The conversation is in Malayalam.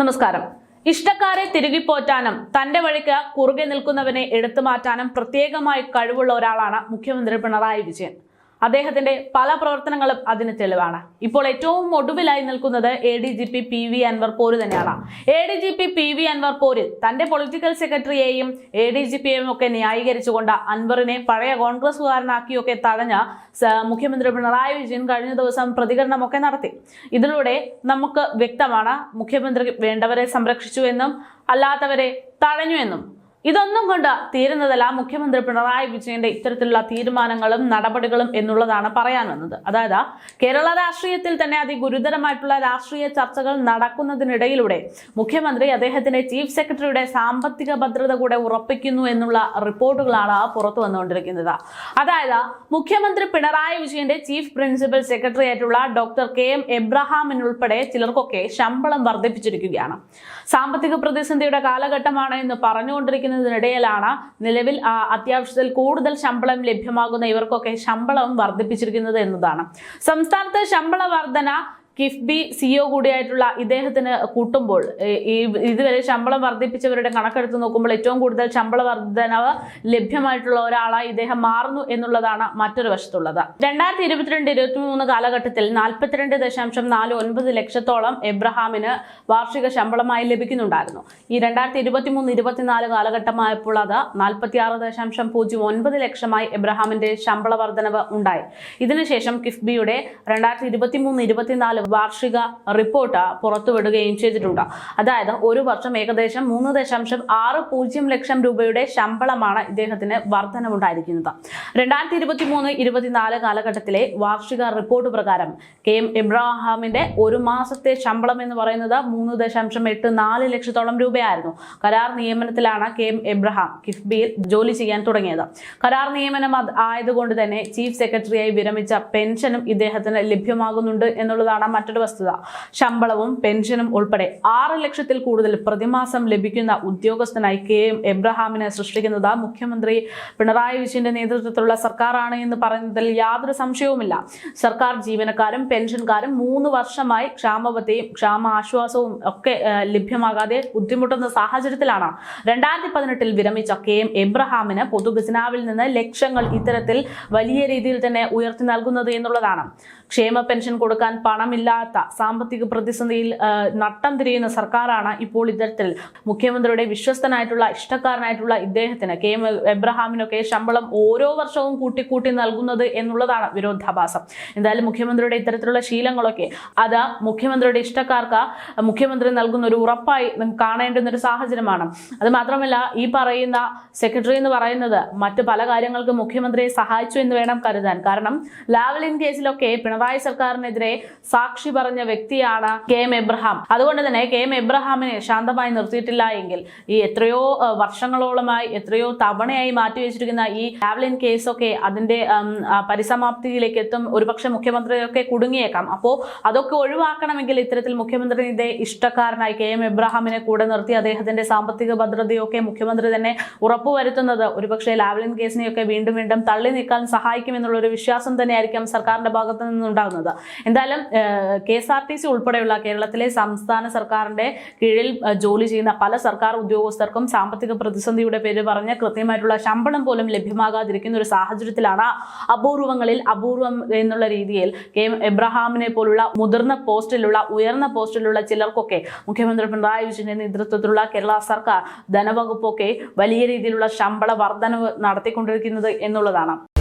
നമസ്കാരം. ഇഷ്ടക്കാരെ തിരുകി പോറ്റാനും തന്റെ വഴിക്ക് കുറുകെ നിൽക്കുന്നവനെ എടുത്തു മാറ്റാനും പ്രത്യേകമായി കഴിവുള്ള ഒരാളാണ് മുഖ്യമന്ത്രി പിണറായി വിജയൻ. അദ്ദേഹത്തിന്റെ പല പ്രവർത്തനങ്ങളും അതിന് തെളിവാണ്. ഇപ്പോൾ ഏറ്റവും ഒടുവിലായി നിൽക്കുന്നത് A D G P P V Anvar പോര് തന്നെയാണ്. A D G P P V Anvar പോരിൽ തന്റെ പൊളിറ്റിക്കൽ സെക്രട്ടറിയെയും എ ഡി ജി പിയെയും ഒക്കെ ന്യായീകരിച്ചുകൊണ്ട് അൻവറിനെ പഴയ കോൺഗ്രസ്സുകാരനാക്കിയൊക്കെ തടഞ്ഞ മുഖ്യമന്ത്രി പിണറായി വിജയൻ കഴിഞ്ഞ ദിവസം പ്രതികരണമൊക്കെ നടത്തി. ഇതിലൂടെ നമുക്ക് വ്യക്തമാണ് മുഖ്യമന്ത്രി വേണ്ടവരെ സംരക്ഷിച്ചു എന്നും അല്ലാത്തവരെ തഴഞ്ഞു എന്നും. ഇതൊന്നും കൊണ്ട് തീരുന്നതല്ല മുഖ്യമന്ത്രി പിണറായി വിജയന്റെ ഇത്തരത്തിലുള്ള തീരുമാനങ്ങളും നടപടികളും എന്നുള്ളതാണ് പറയാൻ വന്നത് അതായത് കേരള രാഷ്ട്രീയത്തിൽ തന്നെ അതിഗുരുതരമായിട്ടുള്ള രാഷ്ട്രീയ ചർച്ചകൾ നടക്കുന്നതിനിടയിലൂടെ മുഖ്യമന്ത്രി അദ്ദേഹത്തിന്റെ ചീഫ് സെക്രട്ടറിയുടെ സാമ്പത്തിക ഭദ്രത കൂടെ ഉറപ്പിക്കുന്നു എന്നുള്ള റിപ്പോർട്ടുകളാണ് പുറത്തു വന്നുകൊണ്ടിരിക്കുന്നത്. അതായത് മുഖ്യമന്ത്രി പിണറായി വിജയന്റെ ചീഫ് പ്രിൻസിപ്പൽ സെക്രട്ടറി ആയിട്ടുള്ള ഡോക്ടർ കെ എം എബ്രഹാമിനുൾപ്പെടെ ചിലർക്കൊക്കെ ശമ്പളം വർദ്ധിപ്പിച്ചിരിക്കുകയാണ്. സാമ്പത്തിക പ്രതിസന്ധിയുടെ കാലഘട്ടമാണ് എന്ന് പറഞ്ഞുകൊണ്ടിരിക്കുന്നതിനിടയിലാണ് നിലവിൽ അത്യാവശ്യത്തിൽ കൂടുതൽ ശമ്പളം ലഭ്യമാകുന്ന ഇവർക്കൊക്കെ ശമ്പളം വർദ്ധിപ്പിച്ചിരിക്കുന്നത് എന്നതാണ്. സംസ്ഥാനത്ത് ശമ്പള വർധന കിഫ്ബി സിഒ കൂടിയായിട്ടുള്ള ഇദ്ദേഹത്തിന് കൂട്ടുമ്പോൾ ഈ ഇതുവരെ ശമ്പളം വർദ്ധിപ്പിച്ചവരുടെ കണക്കെടുത്ത് നോക്കുമ്പോൾ ഏറ്റവും കൂടുതൽ ശമ്പള വർധനവ് ലഭ്യമായിട്ടുള്ള ഒരാളായി ഇദ്ദേഹം മാറുന്നു എന്നുള്ളതാണ് മറ്റൊരു വശത്തുള്ളത്. രണ്ടായിരത്തി ഇരുപത്തിരണ്ട് ഇരുപത്തി മൂന്ന് കാലഘട്ടത്തിൽ നാൽപ്പത്തിരണ്ട് ദശാംശം നാല് ഒൻപത് ലക്ഷത്തോളം എബ്രഹാമിന് വാർഷിക ശമ്പളമായി ലഭിക്കുന്നുണ്ടായിരുന്നു. ഈ രണ്ടായിരത്തി ഇരുപത്തി മൂന്ന് ഇരുപത്തിനാല് കാലഘട്ടമായപ്പോൾ അത് നാൽപ്പത്തി ആറ് ദശാംശം പൂജ്യം ഒൻപത് ലക്ഷമായി എബ്രഹാമിന്റെ ശമ്പള വർധനവ് ഉണ്ടായി. ഇതിനുശേഷം കിഫ്ബിയുടെ രണ്ടായിരത്തി ഇരുപത്തി മൂന്ന് ഇരുപത്തിനാല് വാർഷിക റിപ്പോർട്ട് പുറത്തുവിടുകയും ചെയ്തിട്ടുണ്ട്. അതായത് ഒരു വർഷം ഏകദേശം മൂന്ന് ദശാംശം ആറ് പൂജ്യം ലക്ഷം രൂപയുടെ ശമ്പളമാണ് ഇദ്ദേഹത്തിന് വർധനമുണ്ടായിരിക്കുന്നത് രണ്ടായിരത്തി ഇരുപത്തി മൂന്ന് ഇരുപത്തിനാല് കാലഘട്ടത്തിലെ വാർഷിക റിപ്പോർട്ട് പ്രകാരം കെ എം ഇബ്രാഹാമിന്റെ ഒരു മാസത്തെ ശമ്പളം എന്ന് പറയുന്നത് മൂന്ന് ദശാംശം എട്ട് നാല് ലക്ഷത്തോളം രൂപയായിരുന്നു. കരാർ നിയമനത്തിലാണ് കെ എം എബ്രഹാം കിഫ്ബിയിൽ ജോലി ചെയ്യാൻ തുടങ്ങിയത്. കരാർ നിയമനം ആയതുകൊണ്ട് തന്നെ ചീഫ് സെക്രട്ടറിയായി വിരമിച്ച പെൻഷനും ഇദ്ദേഹത്തിന് ലഭ്യമാകുന്നുണ്ട് എന്നുള്ളതാണ് മറ്റൊരു വസ്തുത. ശമ്പളവും പെൻഷനും ഉൾപ്പെടെ ആറ് ലക്ഷത്തിൽ കൂടുതൽ പ്രതിമാസം ലഭിക്കുന്ന ഉദ്യോഗസ്ഥനായി കെ എം എബ്രഹാമിനെ സൃഷ്ടിക്കുന്നത് മുഖ്യമന്ത്രി പിണറായി വിജയന്റെ നേതൃത്വത്തിലുള്ള സർക്കാരാണ് എന്ന് പറയുന്നതിൽ യാതൊരു സംശയവുമില്ല. സർക്കാർ ജീവനക്കാരും പെൻഷൻകാരും മൂന്ന് വർഷമായി ക്ഷാമബത്തെയും ക്ഷാമ ആശ്വാസവും ഒക്കെ ലഭ്യമാകാതെ ബുദ്ധിമുട്ടുന്ന സാഹചര്യത്തിലാണ്. രണ്ടായിരത്തി പതിനെട്ടിൽ വിരമിച്ച കെ എം എബ്രഹാമിന് പൊതുഖജനാവിൽ നിന്ന് ലക്ഷങ്ങൾ ഇത്തരത്തിൽ വലിയ രീതിയിൽ തന്നെ ഉയർത്തി നൽകുന്നത് എന്നുള്ളതാണ്. ക്ഷേമ പെൻഷൻ കൊടുക്കാൻ പണമില്ലാത്ത സാമ്പത്തിക പ്രതിസന്ധിയിൽ നട്ടം തിരിയുന്ന സർക്കാരാണ് ഇപ്പോൾ ഇത്തരത്തിൽ മുഖ്യമന്ത്രിയുടെ വിശ്വസ്തനായിട്ടുള്ള ഇഷ്ടക്കാരനായിട്ടുള്ള ഇദ്ദേഹത്തിന്. കെ എം എബ്രഹാമിനൊക്കെ ശമ്പളം ഓരോ വർഷവും കൂട്ടിക്കൂട്ടി നൽകുന്നത് എന്നുള്ളതാണ് വിരോധാഭാസം. എന്തായാലും മുഖ്യമന്ത്രിയുടെ ഇത്തരത്തിലുള്ള ശീലങ്ങളൊക്കെ അത് മുഖ്യമന്ത്രിയുടെ ഇഷ്ടക്കാർക്ക് മുഖ്യമന്ത്രി നൽകുന്ന ഒരു ഉറപ്പായി കാണേണ്ടുന്ന ഒരു സാഹചര്യമാണ്. അത് മാത്രമല്ല ഈ പറയുന്ന സെക്രട്ടറി എന്ന് പറയുന്നത് മറ്റു പല കാര്യങ്ങൾക്കും മുഖ്യമന്ത്രിയെ സഹായിച്ചു എന്ന് വേണം കരുതാൻ. കാരണം ലാവലിൻ കേസിലൊക്കെ പിണറായി സർക്കാരിനെതിരെ സാക്ഷി പറഞ്ഞ വ്യക്തിയാണ് കെ എം എബ്രഹാം. അതുകൊണ്ട് തന്നെ കെ എം എബ്രഹാമിനെ ശാന്തമായി നിർത്തിയിട്ടില്ല എങ്കിൽ ഈ എത്രയോ വർഷങ്ങളോളമായി എത്രയോ തവണയായി മാറ്റിവെച്ചിരിക്കുന്ന ഈ ലാവലിൻ കേസൊക്കെ അതിന്റെ പരിസമാപ്തിയിലേക്ക് എത്തും. ഒരുപക്ഷെ മുഖ്യമന്ത്രിയൊക്കെ കുടുങ്ങിയേക്കാം. അപ്പോൾ അതൊക്കെ ഒഴിവാക്കണമെങ്കിൽ ഇത്തരത്തിൽ മുഖ്യമന്ത്രിയുടെ ഇഷ്ടക്കാരനായി കെ എം എബ്രഹാമിനെ കൂടെ നിർത്തി അദ്ദേഹത്തിന്റെ സാമ്പത്തിക ഭദ്രതയൊക്കെ മുഖ്യമന്ത്രി തന്നെ ഉറപ്പുവരുത്തുന്നത് ഒരുപക്ഷെ ലാവ്ലിൻ കേസിനെയൊക്കെ വീണ്ടും വീണ്ടും തള്ളി നീക്കാൻ സഹായിക്കുമെന്നുള്ള ഒരു വിശ്വാസം തന്നെയായിരിക്കും സർക്കാരിന്റെ ഭാഗത്തു നിന്നുണ്ടാകുന്നത് എന്തായാലും K S R T C ഉൾപ്പെടെയുള്ള കേരളത്തിലെ സംസ്ഥാന സർക്കാരിന്റെ കീഴിൽ ജോലി ചെയ്യുന്ന പല സർക്കാർ ഉദ്യോഗസ്ഥർക്കും സാമ്പത്തിക പ്രതിസന്ധിയുടെ പേര് പറഞ്ഞ് കൃത്യമായിട്ടുള്ള ശമ്പളം പോലും ലഭ്യമാകാതിരിക്കുന്ന ഒരു സാഹചര്യത്തിലാണ് അപൂർവങ്ങളിൽ അപൂർവം എന്നുള്ള രീതിയിൽ കെ എബ്രഹാമിനെ പോലുള്ള മുതിർന്ന പോസ്റ്റിലുള്ള ഉയർന്ന പോസ്റ്റിലുള്ള ചിലർക്കൊക്കെ മുഖ്യമന്ത്രി പിണറായി വിജയന്റെ നേതൃത്വത്തിലുള്ള കേരള സർക്കാർ ധനവകുപ്പൊക്കെ വലിയ രീതിയിലുള്ള ശമ്പള വർധനവ് നടത്തിക്കൊണ്ടിരിക്കുന്നത് എന്നുള്ളതാണ്.